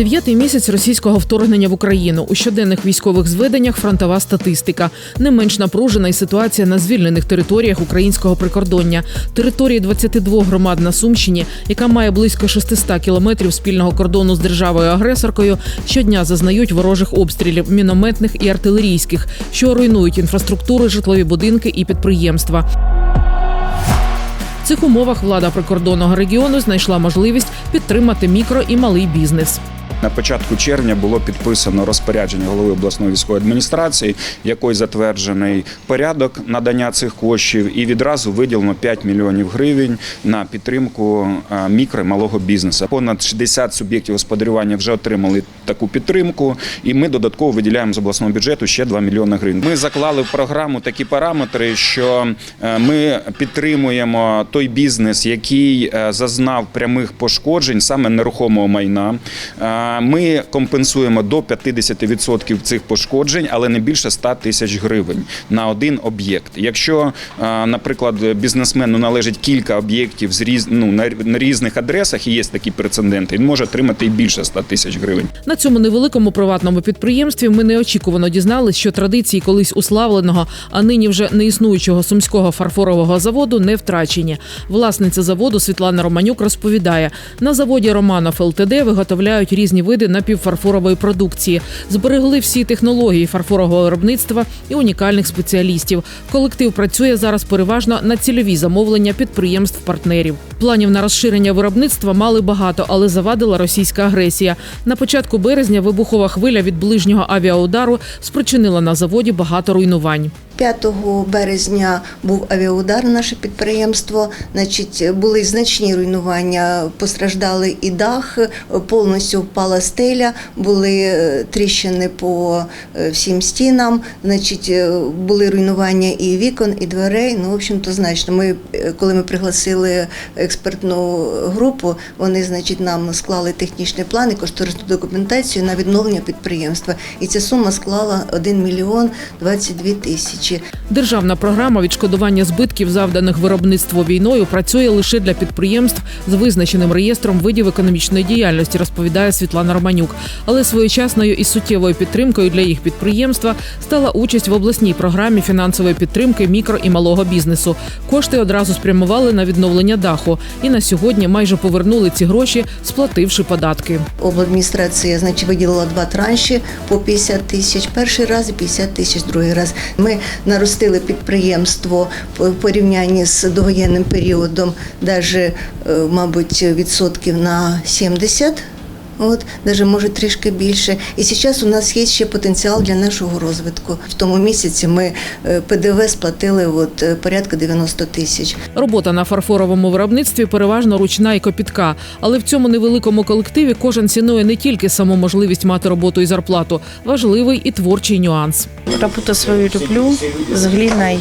Дев'ятий місяць російського вторгнення в Україну у щоденних військових зведеннях фронтова статистика. Не менш напружена і ситуація на звільнених територіях українського прикордоння. Території 22 громад на Сумщині, яка має близько 600 кілометрів спільного кордону з державою агресоркою, щодня зазнають ворожих обстрілів мінометних і артилерійських, що руйнують інфраструктури, житлові будинки і підприємства. В цих умовах влада прикордонного регіону знайшла можливість підтримати мікро і малий бізнес. На початку червня було підписано розпорядження голови обласної військової адміністрації, якою затверджений порядок надання цих коштів, і відразу виділено 5 мільйонів гривень на підтримку е, мікро і малого бізнесу. Понад 60 суб'єктів господарювання вже отримали таку підтримку, і ми додатково виділяємо з обласного бюджету ще 2 мільйони гривень. Ми заклали в програму такі параметри, що е, ми підтримуємо той бізнес, який е, зазнав прямих пошкоджень, саме нерухомого майна. Ми компенсуємо до 50% цих пошкоджень, але не більше 100 тисяч гривень на один об'єкт. Якщо, е, наприклад, бізнесмену належить кілька об'єктів з різ... ну, на різних адресах, і є такі прецеденти, він може отримати і більше 100 тисяч гривень. На цьому невеликому приватному підприємстві ми неочікувано дізнались, що традиції колись уславленого, а нині вже не існуючого сумського фарфорового заводу не втрачені. Власниця заводу Світлана Романюк розповідає: на заводі Романов ЛТД виготовляють різні види напівфарфорової продукції, зберегли всі технології фарфорового виробництва і унікальних спеціалістів. Колектив працює зараз переважно на цільові замовлення підприємств-партнерів. Планів на розширення виробництва мали багато, але завадила російська агресія. На початку березня вибухова хвиля від ближнього авіаудару спричинила на заводі багато руйнувань. 5 березня був авіаудар на наше підприємство. Значить, були значні руйнування. Постраждали і дах, повністю впала стеля, були е, тріщини по е, всім стінам. Значить, е, були руйнування і вікон, і дверей. Ну, в общем-то, значно. Ми, коли ми пригласили експертну групу, вони, значить, нам склали технічний план і кошторисну документацію на відновлення підприємства. І ця сума склала 1 мільйон 22 тисячі. Державна програма відшкодування збитків, завданих виробництво війною, працює лише для підприємств з визначеним реєстром видів економічної діяльності, розповідає Світлана Романюк. Але своєчасною і суттєвою підтримкою для їх підприємства стала участь в обласній програмі фінансової підтримки мікро і малого бізнесу. Кошти одразу спрямували на відновлення даху, і на сьогодні майже повернули ці гроші, сплативши податки. Обладміністрація значить, виділила два транші по 50 тисяч. Перший раз і 50 тисяч другий раз. Ми наростили підприємство в порівнянні з довоєнним періодом, навіть, мабуть, відсотків на 70 От, навіть може трішки більше. І зараз у нас є ще потенціал для нашого розвитку. В тому місяці ми е, ПДВ сплатили от, е, порядка 90 тисяч. Робота на фарфоровому виробництві переважно ручна і копітка. Але в цьому невеликому колективі кожен цінує не тільки саму можливість мати роботу і зарплату, важливий і творчий нюанс. Работу свою люблю, с глиной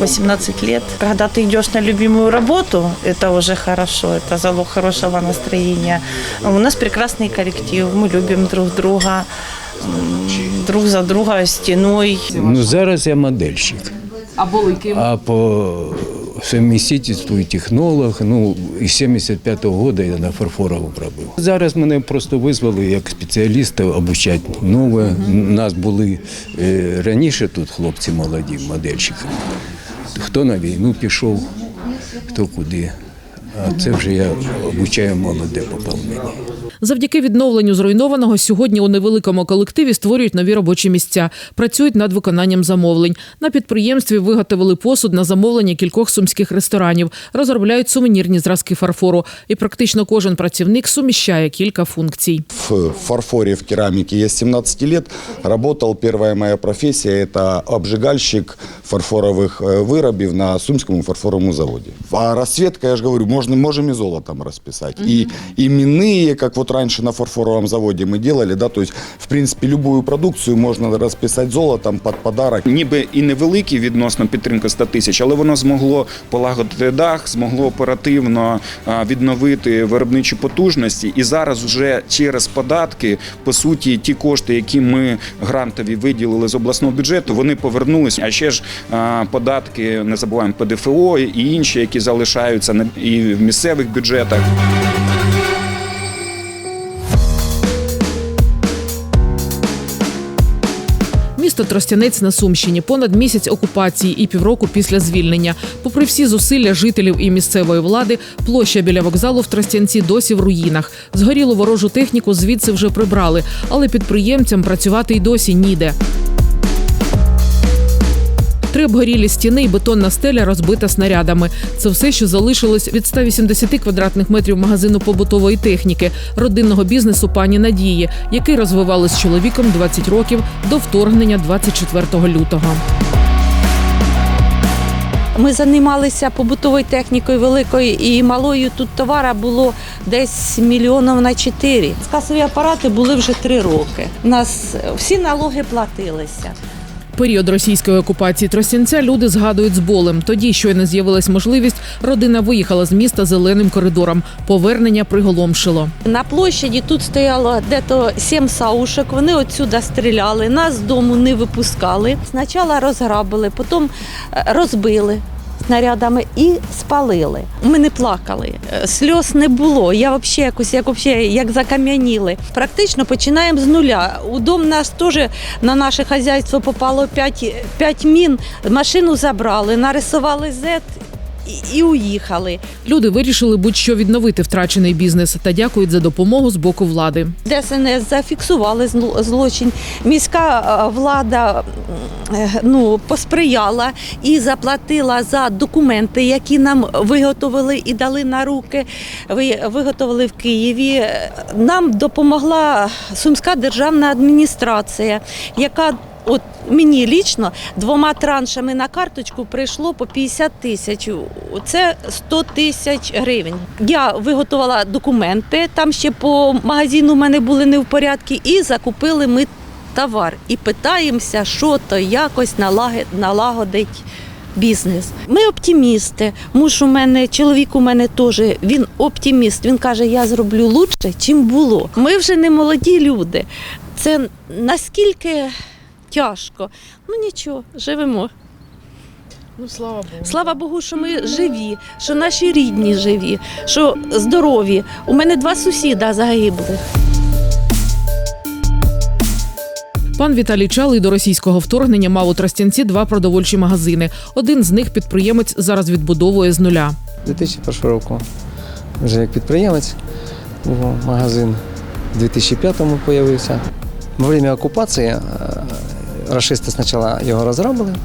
18 лет. Когда ты идешь на любимую работу, это уже хорошо, это залог хорошего настроения. У нас прекрасный коллектив, мы любим друг друга, друг за друга стеной. Ну зараз я модельщик. А були ким? А по совмістительству і технолог. Ну і 75-го року я на фарфорову робив. Зараз мене просто визвали як спеціаліста обучати нове. Нас були е, раніше тут хлопці молоді, модельщики. Хто на війну пішов, хто куди. А це вже я обучаю молоде поповнення. Завдяки відновленню зруйнованого сьогодні у невеликому колективі створюють нові робочі місця, працюють над виконанням замовлень. На підприємстві виготовили посуд на замовлення кількох сумських ресторанів, розробляють сувенірні зразки фарфору. І практично кожен працівник суміщає кілька функцій. в фарфоре, в керамике я с 17 лет работал. Первая моя профессия – это обжигальщик фарфоровых э, вырабів на Сумском фарфоровом заводе. А расцветка, я же говорю, можно, можем и золотом расписать. И именные, как вот раньше на фарфоровом заводе мы делали, да, то есть, в принципе, любую продукцию можно расписать золотом под подарок. Ніби і невеликий відносно підтримка 100 тисяч, але воно змогло полагодити дах, змогло оперативно а, відновити виробничі потужності. І зараз вже через податки, по суті, ті кошти, які ми грантові виділили з обласного бюджету, вони повернулися. А ще ж а, податки, не забуваємо ПДФО і інші, які залишаються і в місцевих бюджетах. Місто Тростянець на Сумщині понад місяць окупації і півроку після звільнення. Попри всі зусилля жителів і місцевої влади, площа біля вокзалу в Тростянці досі в руїнах. Згорілу ворожу техніку звідси вже прибрали, але підприємцям працювати й досі ніде. Три обгорілі стіни і бетонна стеля розбита снарядами. Це все, що залишилось від 180 квадратних метрів магазину побутової техніки, родинного бізнесу пані Надії, який розвивали з чоловіком 20 років до вторгнення 24 лютого. Ми займалися побутовою технікою великою і малою. Тут товара було десь мільйонів на чотири. Касові апарати були вже три роки. У нас всі налоги платилися. Період російської окупації Тростянця люди згадують з болем. Тоді щойно з'явилась можливість, родина виїхала з міста зеленим коридором. Повернення приголомшило. На площаді тут стояло дето сім саушок. Вони отсюди стріляли, нас з дому не випускали. Спочатку розграбили, потім е, розбили. Снарядами і спалили. Ми не плакали, е, сльоз не було. Я взагалі якось як, взагалі, як закам'яніли. Практично починаємо з нуля. У дом нас теж на наше хазяйство попало 5, 5 мін. Машину забрали, нарисували зет і, і уїхали. Люди вирішили будь-що відновити втрачений бізнес та дякують за допомогу з боку влади. ДСНС зафіксували злочин. Міська е, влада е, ну, посприяла і заплатила за документи, які нам виготовили і дали на руки. Ви- Виготовили в Києві. Нам допомогла Сумська державна адміністрація, яка От мені лічно двома траншами на карточку прийшло по 50 тисяч. Це 100 тисяч гривень. Я виготувала документи, там ще по магазину в мене були не в порядку, і закупили ми товар. І питаємося, що то якось налагодить. Бізнес. Ми оптимісти. Муж у мене, чоловік у мене теж, він оптиміст. Він каже, я зроблю лучше, чим було. Ми вже не молоді люди. Це наскільки тяжко. Ну нічого, живемо. Ну слава Богу. Слава Богу, що ми живі, що наші рідні живі, що здорові. У мене два сусіда загибли. Пан Віталій Чалий до російського вторгнення мав у Тростянці два продовольчі магазини. Один з них підприємець зараз відбудовує з нуля. 2001 року вже як підприємець був магазин. У 2005-му з'явився. Во время окупації е, рашисти спочатку його розграбили,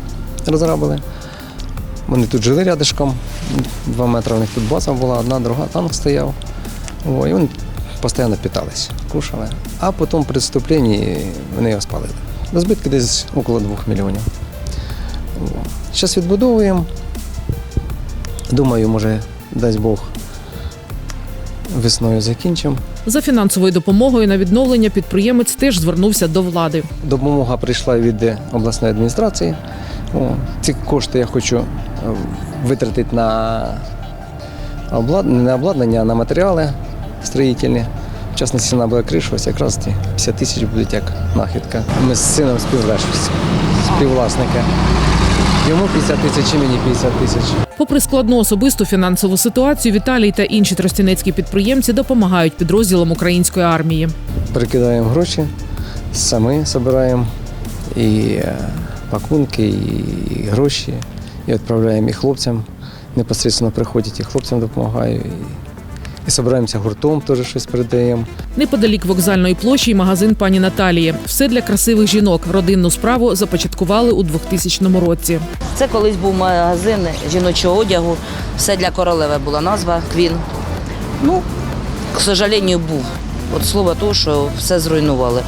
розграбили. Вони тут жили рядишком, два метри у них тут база була, одна, друга, танк стояв. О, і вони постійно питались, кушали. А потім при вступленні вони його спалили. До збитки десь около 2 мільйонів. Зараз відбудовуємо. Думаю, може, дасть Бог, весною закінчимо. За фінансовою допомогою на відновлення підприємець теж звернувся до влади. Допомога прийшла від е, обласної адміністрації. Ці кошти я хочу е, витратити на обладнання, не на обладнання, а на матеріали строїтельні. В частності на кришу, ось якраз ті 50 тисяч будуть як нахідка. Ми з сином співвласники. Йому 50 тисяч, і мені 50 тисяч. Попри складну особисту фінансову ситуацію, Віталій та інші тростянецькі підприємці допомагають підрозділам української армії. Перекидаємо гроші, самі збираємо і е, пакунки, і гроші, і відправляємо і хлопцям. Непосередньо приходять і хлопцям допомагаю. І, і збираємося гуртом, теж щось передаємо. Неподалік вокзальної площі й магазин пані Наталії. Все для красивих жінок. Родинну справу започаткували у 2000 році. Це колись був магазин жіночого одягу. Все для королеви була назва Квін. Ну, к сожалению, був. От слово того, що все зруйнували.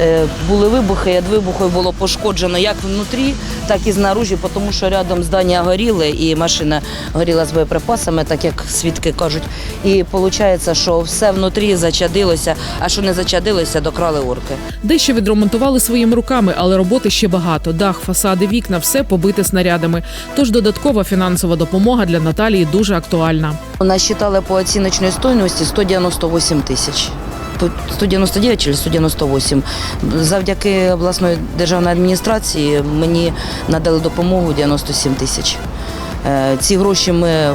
Е, були вибухи, від вибухів було пошкоджено як внутрі, так і знаружі, тому що рядом здання горіли і машина горіла з боєприпасами, так як свідки кажуть. І виходить, що все внутрі зачадилося, а що не зачадилося, докрали орки. Дещо відремонтували своїми руками, але роботи ще багато. Дах, фасади, вікна все побите снарядами. Тож додаткова фінансова допомога для Наталії дуже актуальна. Нас считали по оціночній стойності 198 тисяч. По 199 чи 198. Завдяки обласної державної адміністрації мені надали допомогу 97 тисяч. Е, Ці гроші ми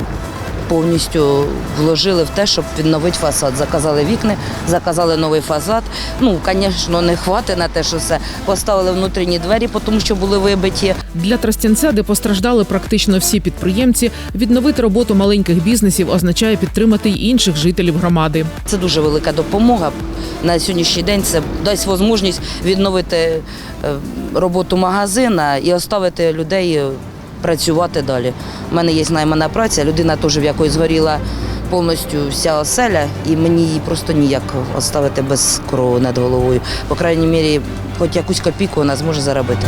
повністю вложили в те, щоб відновити фасад. Заказали вікна, заказали новий фасад. Ну, звісно, не хватить на те, що все. Поставили внутрішні двері, тому що були вибиті. Для Тростянця, де постраждали практично всі підприємці, відновити роботу маленьких бізнесів означає підтримати й інших жителів громади. Це дуже велика допомога. На сьогоднішній день це дасть можливість відновити е, роботу магазина і оставити людей е, працювати далі. У мене є наймана праця, людина теж в якої згоріла повністю вся оселя, і мені її просто ніяк оставити без крову над головою. По крайній мірі, хоч якусь копійку вона зможе заробити.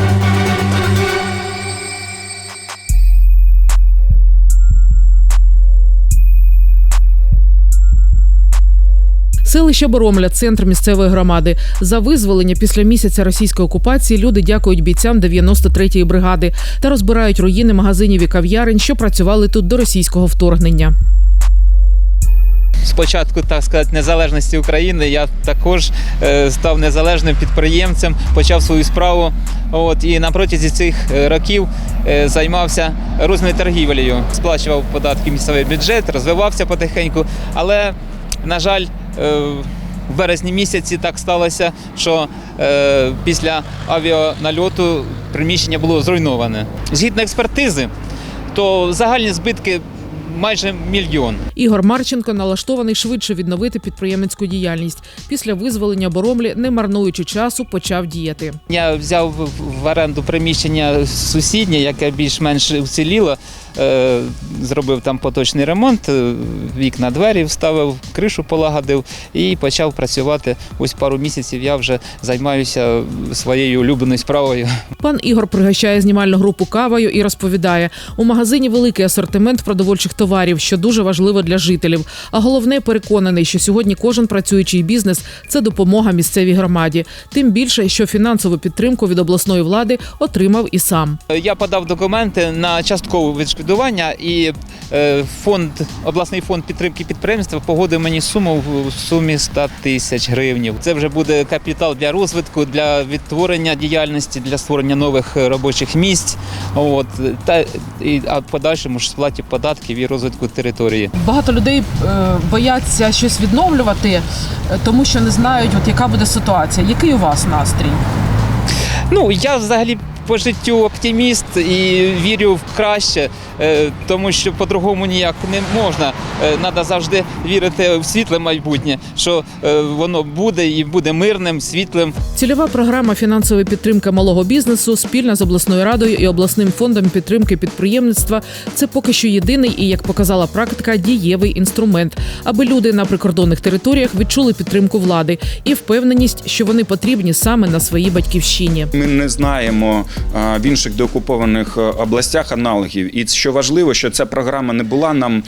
Селище Боромля, центр місцевої громади. За визволення після місяця російської окупації люди дякують бійцям 93-ї бригади та розбирають руїни магазинів і кав'ярень, що працювали тут до російського вторгнення. Спочатку, так сказати, незалежності України я також е, став незалежним підприємцем, почав свою справу. От і на протязі цих е, років е, займався розною торгівлею, сплачував податки місцевий бюджет, розвивався потихеньку. Але, на жаль, е, в березні місяці так сталося, що е, після авіанальоту приміщення було зруйноване. Згідно експертизи, то загальні збитки майже мільйон. Ігор Марченко налаштований швидше відновити підприємницьку діяльність. Після визволення Боромлі, не марнуючи часу, почав діяти. Я взяв в- в оренду приміщення сусіднє, яке більш-менш вціліло. Е, Зробив там поточний ремонт, е, вікна, двері вставив, кришу полагодив і почав працювати. Ось пару місяців я вже займаюся своєю улюбленою справою. Пан Ігор пригощає знімальну групу кавою і розповідає: у магазині великий асортимент продовольчих товарів, що дуже важливо для жителів. А головне, переконаний, що сьогодні кожен працюючий бізнес це допомога місцевій громаді. Тим більше, що фінансову підтримку від обласної влади отримав і сам. Я подав документи на часткове відшкодування і е, фонд, обласний фонд підтримки підприємства погодив мені суму в сумі 100 тисяч гривень. Це вже буде капітал для розвитку, для відтворення діяльності, для створення нових е, робочих місць. От та і а в подальшому ж сплаті податків і розвитку території. Багато людей бояться щось відновлювати, тому що не знають, от яка буде ситуація. Який у вас настрій? Ну я взагалі по життю оптиміст і вірю в краще, е, тому що по-другому ніяк не можна. Треба завжди вірити в світле майбутнє, що е, воно буде і буде мирним, світлим. Цільова програма фінансової підтримки малого бізнесу спільна з обласною радою і обласним фондом підтримки підприємництва. Це поки що єдиний і, як показала практика, дієвий інструмент, аби люди на прикордонних територіях відчули підтримку влади і впевненість, що вони потрібні саме на своїй батьківщині. Ми не знаємо в інших деокупованих е, областях аналогів. І що важливо, що ця програма не була нам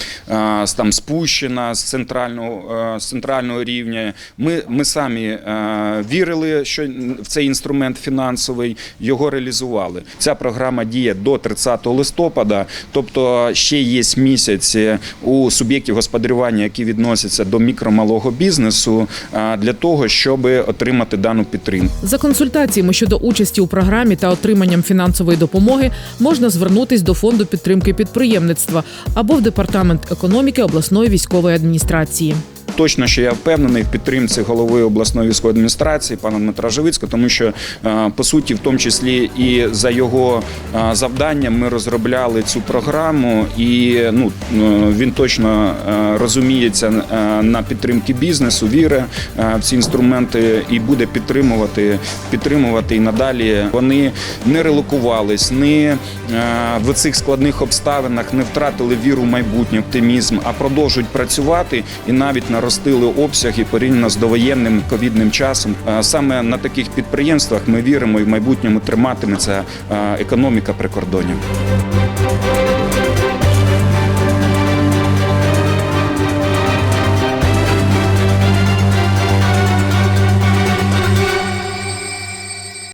там спущена з центрального е, з центрального рівня. Ми, ми самі е, вірили, що в цей інструмент фінансовий його реалізували. Ця програма діє до 30 листопада, тобто ще є місяць у суб'єктів господарювання, які відносяться до мікро-малого бізнесу, для того, щоб отримати дану підтримку. За консультаціями щодо участі у програмі та отриманням фінансової допомоги можна звернутись до фонду підтримки підприємництва або в департамент економіки обласної військової адміністрації. Точно, що я впевнений в підтримці голови обласної військової адміністрації пана Дмитра Живицького, тому що е, по суті, в тому числі і за його е, завданням, ми розробляли цю програму, і ну е, він точно розуміється на підтримки бізнесу, віри в ці інструменти і буде підтримувати, підтримувати і надалі. Вони не релокувались, не в цих складних обставинах не втратили віру в майбутнє, оптимізм, а продовжують працювати і навіть наростили обсяги порівняно з довоєнним ковідним часом. Саме на таких підприємствах ми віримо і в майбутньому триматиметься економіка прикордонів.